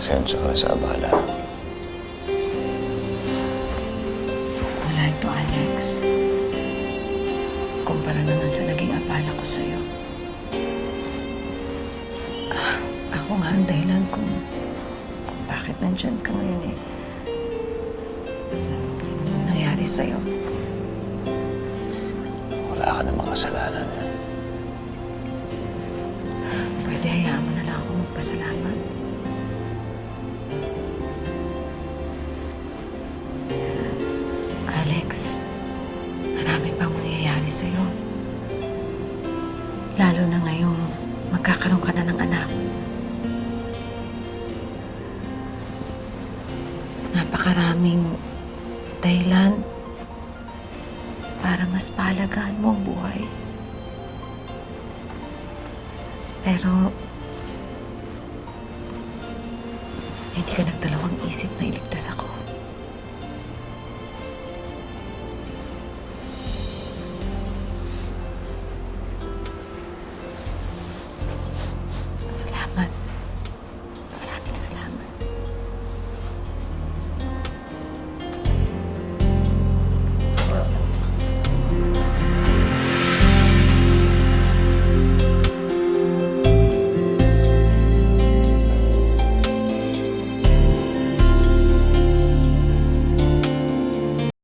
Pasensya ka na sa abala. Wala ito, Alex. Kumpara naman sa naging abala ko sa'yo. Ah, ako nga ang dahilan kung, kung bakit nandyan ka ngayon eh. Nangyari sa'yo. Wala ka namang kasalanan. Pwede hayaan mo na lang ako magpasalamat. Alex, marami pang mangyayari sa'yo. Lalo na ngayong magkakaroon ka na ng anak. Napakaraming dahilan para mas pahalagaan mo ang buhay. Pero, hindi ka nagdalawang isip na iligtas ako. Salam.